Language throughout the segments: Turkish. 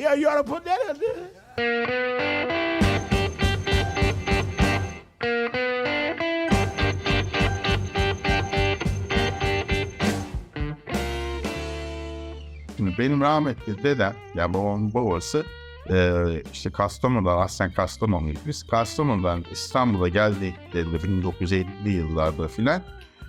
That in there. Şimdi benim rahmetli dedem, yani babamın babası e, işte Kastamonu'dan, aslen Kastamonu'yuz biz. Kastamonu'dan İstanbul'a geldiklerinde 1950'li yıllarda filan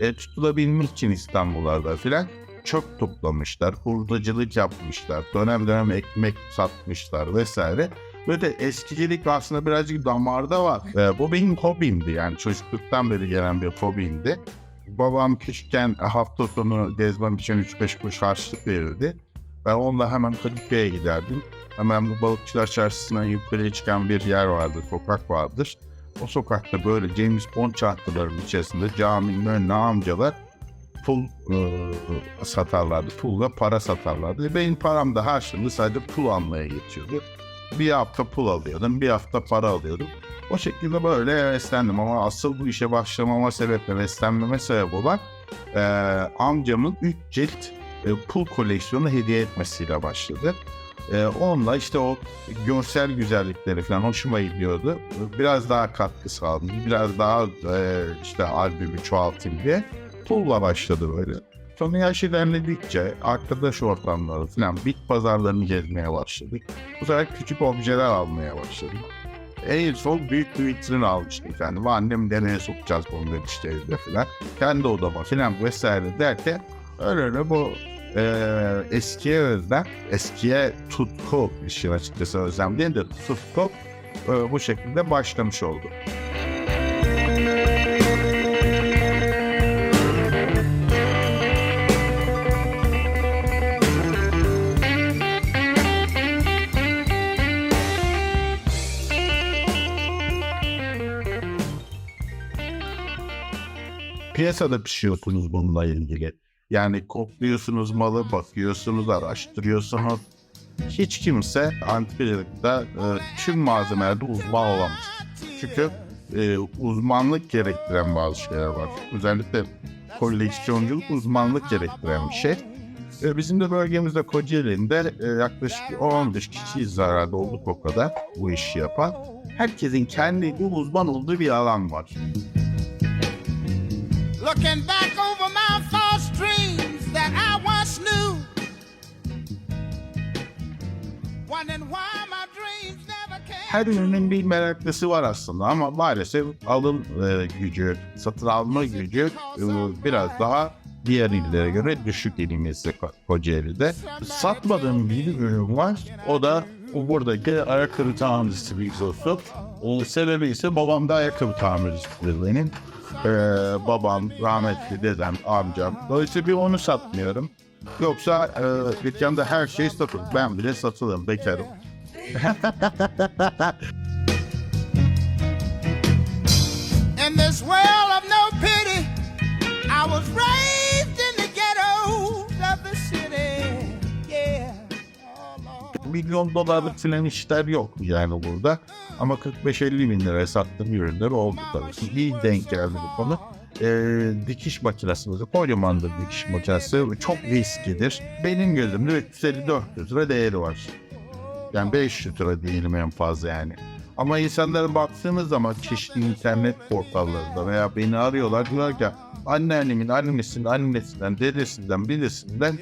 e, tutulabilmek için İstanbul'larda filan çöp toplamışlar, hurdacılık yapmışlar, dönem dönem ekmek satmışlar vesaire. Böyle eskicilik aslında birazcık damarda var. E, bu benim hobimdi yani çocukluktan beri gelen bir hobimdi. Babam küçükken hafta sonu gezmem için 3-5 kuruş harçlık verirdi. Ben onunla hemen Kadıköy'e giderdim. Hemen bu balıkçılar çarşısından yukarıya çıkan bir yer vardır, sokak vardır. O sokakta böyle James Bond çantalarının içerisinde caminin önüne amcalar pul e, satarlardı. Pulla para satarlardı. Benim param da harçlığımda sadece pul almaya geçiyordu. Bir hafta pul alıyordum, bir hafta para alıyordum. O şekilde böyle heveslendim ama asıl bu işe başlamama sebep ve heveslenmeme sebep olan e, amcamın 3 cilt e, pul koleksiyonu hediye etmesiyle başladı. E, onunla işte o görsel güzellikleri falan hoşuma gidiyordu. Biraz daha katkı sağladım. Biraz daha e, işte albümü çoğaltayım diye pulla başladı böyle. Sonra yaş ilerledikçe arkadaş ortamları falan bit pazarlarını gezmeye başladık. Bu sefer küçük objeler almaya başladık. En son büyük bir vitrin almıştım kendime. Annem nereye sokacağız bunu demişti evde falan. Kendi odama falan vesaire derken öyle öyle bu e, eskiye özlem, eskiye tutku işin açıkçası özlem değil de tutku e, bu şekilde başlamış oldu. Piyasada pişiyorsunuz bununla ilgili. Yani kokluyorsunuz malı, bakıyorsunuz, araştırıyorsunuz. Hiç kimse antikacılıkta e, tüm malzemelerde uzman olamaz. Çünkü e, uzmanlık gerektiren bazı şeyler var. Özellikle koleksiyonculuk uzmanlık gerektiren bir şey. E, bizim de bölgemizde Kocaeli'nde e, yaklaşık 15 kişiyiz herhalde olduk o kadar bu işi yapan. Herkesin kendi bir uzman olduğu bir alan var. Looking back over my false dreams that I once knew. Wondering why my dreams never came. her ürünün bir meraklısı var aslında ama maalesef alım e, gücü, satın alma gücü e, biraz daha diğer illere göre düşük elimizde Ko- Kocaeli'de. Satmadığım bir ürün var. O da buradaki ayakkabı tamircisi bilgisi O sebebi ise babam da ayakkabı tamircisidir benim. Ee, babam, rahmetli dedem, amcam. Dolayısıyla bir onu satmıyorum. Yoksa e, dükkanda her şey satılır. Ben bile satılırım, bekarım. In this world of no pity, I was raised in the ghettos of the city. Yeah. Oh, milyon dolarlık filan işler yok yani burada. Ama 45-50 bin liraya sattığım ürünler oldu tabii. İyi denk geldi bu konu. Ee, dikiş makinesi var. Kocamandır dikiş makinesi. Çok risklidir. Benim gözümde 350-400 lira değeri var. Yani 500 lira diyelim en fazla yani. Ama insanlara baktığınız zaman çeşitli internet portallarında veya beni arıyorlar diyorlar ki anneannemin annesinin annesinden, dedesinden, birisinden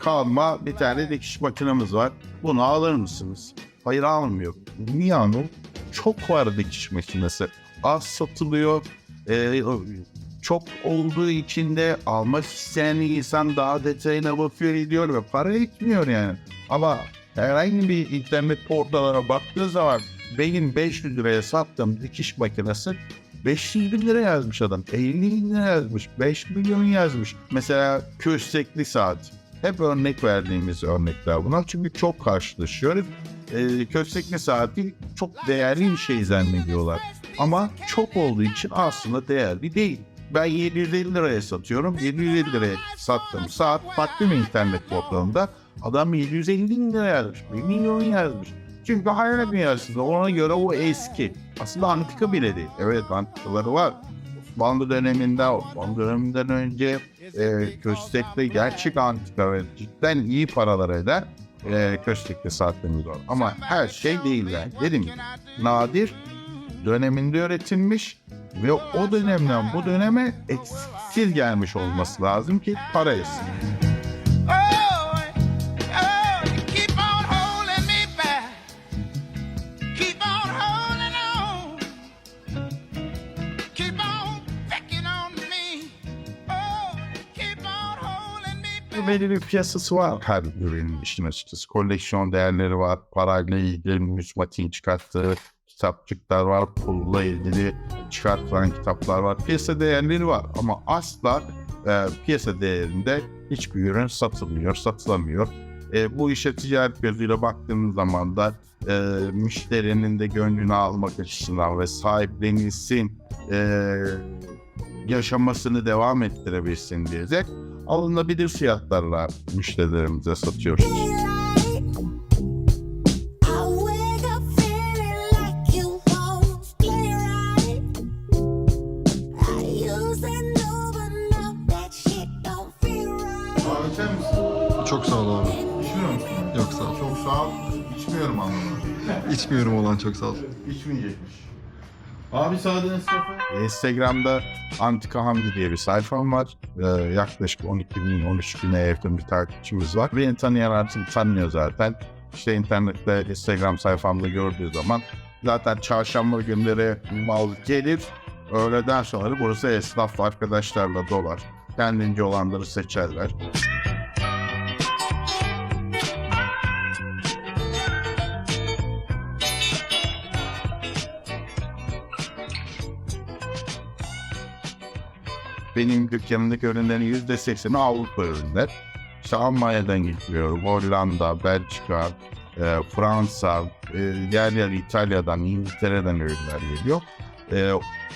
kalma bir tane dikiş makinemiz var. Bunu alır mısınız? Hayır almıyor. Niye? Çok var dikiş makinesi. Az satılıyor. Ee, çok olduğu için de almak isteyen insan daha detayına bakıyor ediyor ve para etmiyor yani. Ama herhangi bir internet portalına baktığı zaman benim 500 liraya sattığım dikiş makinesi 500 bin lira yazmış adam. 50 bin lira yazmış. 5 milyon yazmış. Mesela köstekli saat. Hep örnek verdiğimiz örnekler bunlar. Çünkü çok karşılaşıyoruz. Ee, köstekli saati çok değerli bir şey zannediyorlar. Ama çok olduğu için aslında değerli değil. Ben 750 liraya satıyorum. 750 liraya sattığım saat farklı bir internet portalında adam 750 bin lira yazmış. 1 milyon yazmış. Çünkü hayal dünyasında ona göre o eski. Aslında antika bile değil. Evet antikaları var. Osmanlı döneminde, Osmanlı döneminden önce e, köstekli gerçek antika ve cidden iyi paralar eder. E, köşklikli saatlerimiz var. Ama her şey değil yani. Dedim ki, nadir döneminde üretilmiş ve o dönemden bu döneme eksiksiz gelmiş olması lazım ki para etsin. Belirli bir piyasası var her ürünün işin açıkçası. Koleksiyon değerleri var, parayla ilgili müzmatiğin çıkarttığı kitapçıklar var, pulla ilgili çıkartılan kitaplar var. Piyasa değerleri var ama asla e, piyasa değerinde hiçbir ürün satılmıyor, satılamıyor. E, bu işe ticaret gözüyle baktığımız zaman da e, müşterinin de gönlünü almak açısından ve sahiplenilsin, e, yaşamasını devam ettirebilsin diye de alınabilir fiyatlarla müşterilerimize satıyoruz. Çok sağ ol abi. İçmiyor musun? Yok sağ ol. Çok sağ ol. İçmiyorum anlamında. İçmiyorum olan çok sağ ol. İçmeyecekmiş. Abi sade Nescafe. Instagram'da Antika Hamdi diye bir sayfam var. Ee, yaklaşık 12 bin, 13 bine yakın bir takipçimiz var. Beni tanıyan artık tanıyor zaten. İşte internette Instagram sayfamda gördüğü zaman zaten çarşamba günleri mal gelir. Öğleden sonra burası esnaf arkadaşlarla dolar. Kendince olanları seçerler. Benim dükkanımdaki ürünlerin yüzde sekseni Avrupa ürünler. İşte Almanya'dan getiriyorum, Hollanda, Belçika, e, Fransa, e, yer yer İtalya'dan, İngiltere'den ürünler geliyor. E,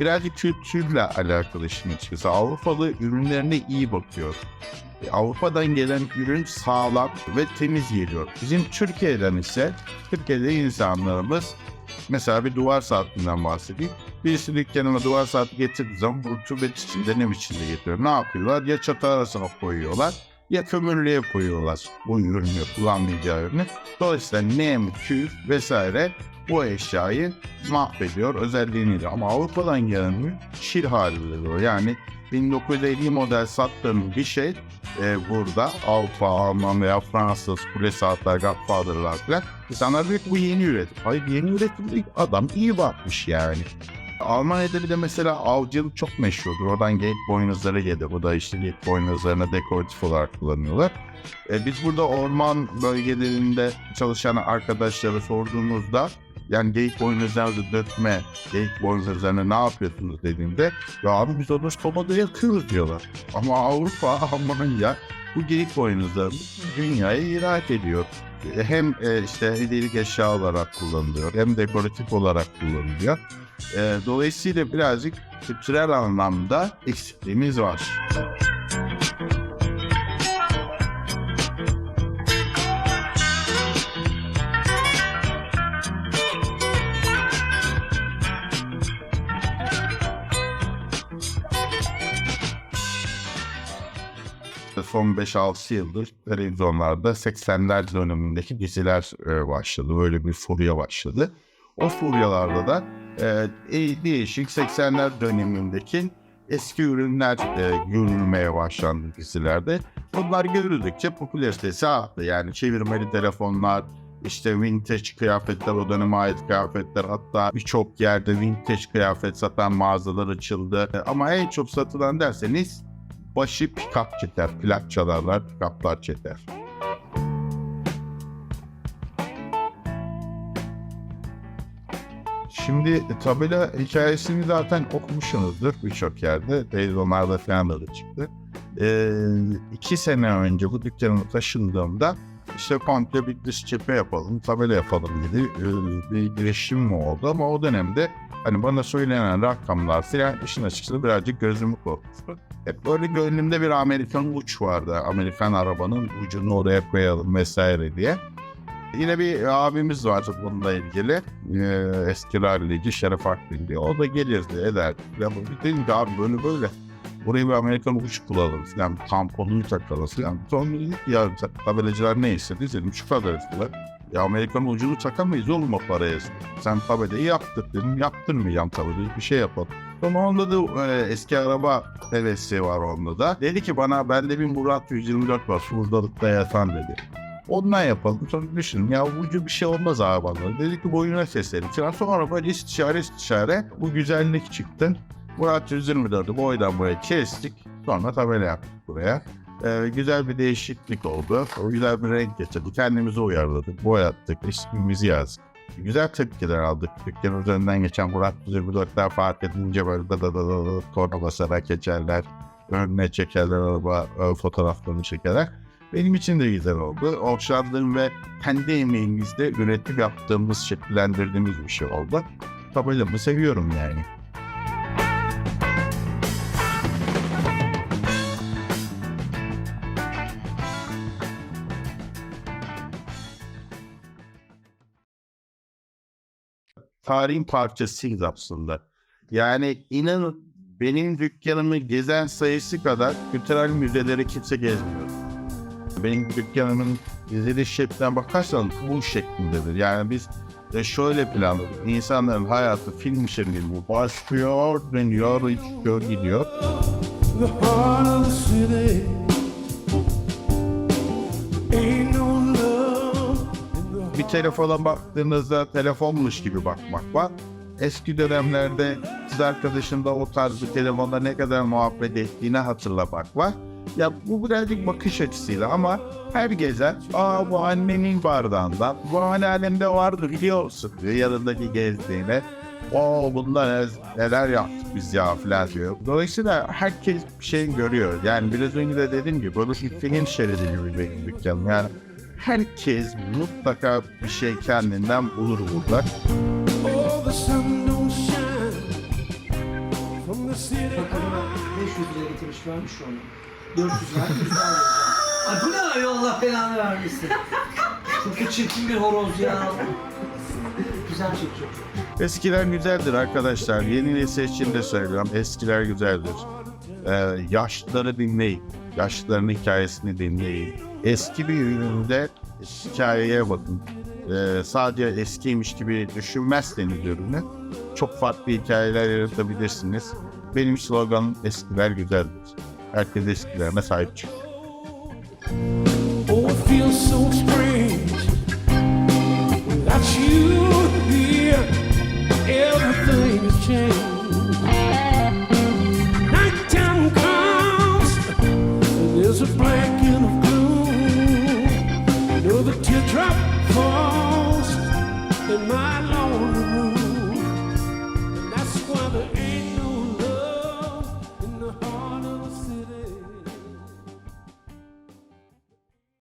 birazcık kültürle alakalı işin açıkçası. Avrupalı ürünlerine iyi bakıyor. E, Avrupa'dan gelen ürün sağlam ve temiz geliyor. Bizim Türkiye'den ise Türkiye'de insanlarımız mesela bir duvar saatinden bahsedeyim. Birisi dükkanıma duvar saati getirdiği zaman rutubet içinde nem içinde getiriyor. Ne yapıyorlar? Ya çatı arasına koyuyorlar ya kömürlüğe koyuyorlar bu ürünü kullanmayacağı ürünü. Dolayısıyla nem, küf vesaire bu eşyayı mahvediyor özelliğini Ama Avrupa'dan gelen ürün şir halinde oluyor. Yani 1950 model sattığım bir şey e, burada Avrupa, Alman veya Fransız kule saatler, Godfather'lar falan. İnsanlar diyor ki bu yeni üretim. Hayır yeni üretim değil. Adam iyi bakmış yani. Almanya'da bir de mesela avcılık çok meşhurdur. Oradan geyik boynuzları gelir. Bu da işte geyik boynuzlarını dekoratif olarak kullanıyorlar. E, biz burada orman bölgelerinde çalışan arkadaşlara sorduğumuzda yani geyik boynuzlarını dökme, geyik boynuzlarını ne yapıyorsunuz dediğimde ya abi biz onu sobada yakıyoruz diyorlar. Ama Avrupa, Almanya bu geyik boynuzlarını dünyaya ihraç ediyor. E, Hem e, işte hediyelik eşya olarak kullanılıyor hem dekoratif olarak kullanılıyor. E, dolayısıyla birazcık kültürel anlamda eksikliğimiz var. Son 5-6 yıldır televizyonlarda 80'ler dönemindeki diziler e, başladı. Böyle bir furya başladı. O furyalarda da e, e, değişik 80'ler dönemindeki eski ürünler e, görülmeye başlandı dizilerde. Bunlar görüldükçe popülaritesi arttı. Yani çevirmeli telefonlar, işte vintage kıyafetler, o döneme ait kıyafetler hatta birçok yerde vintage kıyafet satan mağazalar açıldı. E, Ama en çok satılan derseniz başı pick-up çeter, plak çalarlar, pick-up'lar çeter. Şimdi tabela hikayesini zaten okumuşsunuzdur birçok yerde. Televizyonlarda falan da çıktı. Ee, iki sene önce bu dükkana taşındığımda işte komple bir dış cephe yapalım, tabela yapalım gibi e, bir girişim oldu. Ama o dönemde hani bana söylenen rakamlar filan işin açıkçası birazcık gözümü korkuttu. Hep böyle gönlümde bir Amerikan uç vardı. Amerikan arabanın ucunu oraya koyalım vesaire diye. Yine bir abimiz vardı bununla ilgili. Ee, eski rallici Şeref Akbil diye. O da gelirdi ederdi. Ya bu ki abi böyle böyle. Buraya bir Amerikan uç bulalım falan. Tamponunu takalım falan. Sonra dedik ya tabelacılar ne istedi? Dedim şu kadar istediler. Ya Amerikan ucunu takamayız oğlum o paraya. Sen tabelayı yaptır dedim. Yaptırmayacağım tabelayı bir şey yapalım. Sonra onda da e, eski araba hevesi var onda da. Dedi ki bana bende bir Murat 124 var. Hurdalıkta yatan dedi. Ondan yapalım. Sonra düşünün ya ucu bir şey olmaz abi bana. Dedi ki boyuna. Falan. Sonra böyle istişare istişare bu güzellik çıktı. Murat 124'ü boydan boya kestik. Sonra tabela yaptık buraya. Ee, güzel bir değişiklik oldu. Güzel bir renk getirdik. Kendimizi uyarladık. Boyattık. ismimizi yazdık. Güzel tepkiler aldık. Dükkanın üzerinden geçen Murat 124'ler fark edince böyle da da da da da korna basarak geçerler. Önüne çekerler araba e, fotoğraflarını çekerek. Benim için de güzel oldu. Hoşlandığım ve kendi emeğimizle üretip yaptığımız, şekillendirdiğimiz bir şey oldu. Tabelamı seviyorum yani. Tarihin parçasıyız aslında. Yani inanın benim dükkanımı gezen sayısı kadar kültürel müzeleri kimse gezmiyor. Benim dükkanımın diziliş şekline bakarsan bu şeklindedir. Yani biz de şöyle planladık. İnsanların hayatı film şeklinde bu başlıyor, dönüyor, çıkıyor, gidiyor. Bir telefona baktığınızda telefonmuş gibi bakmak var. Eski dönemlerde kız arkadaşında o tarz bir telefonda ne kadar muhabbet ettiğini hatırlamak var. Ya bu birazcık bakış açısıyla ama her gezen aa bu annenin bardağından bu anneannemde vardı biliyor musun diyor yanındaki gezdiğine. O bunlar neler yaptık biz ya falan diyor. Dolayısıyla herkes bir şey görüyor. Yani biraz önce de dediğim gibi böyle bir film şeridi gibi benim dükkanım. Yani herkes mutlaka bir şey kendinden bulur burada. the city. 500 lira getirmiş vermiş şu an. 400 lira. 100 lira. Ay bu ne ayol Allah belanı vermesin. Çok çirkin bir horoz ya. Güzel çekiyor. Eskiler güzeldir arkadaşlar. Yeni nesil için de söylüyorum. Eskiler güzeldir. Ee, yaşlıları dinleyin. Yaşlıların hikayesini dinleyin. Eski bir üründe hikayeye bakın. Ee, sadece eskiymiş gibi düşünmezseniz ürünü çok farklı hikayeler yaratabilirsiniz. Benim sloganım eskiler güzeldir. Herkes eskilerine sahip çıksın. Oh, it feels so strange without you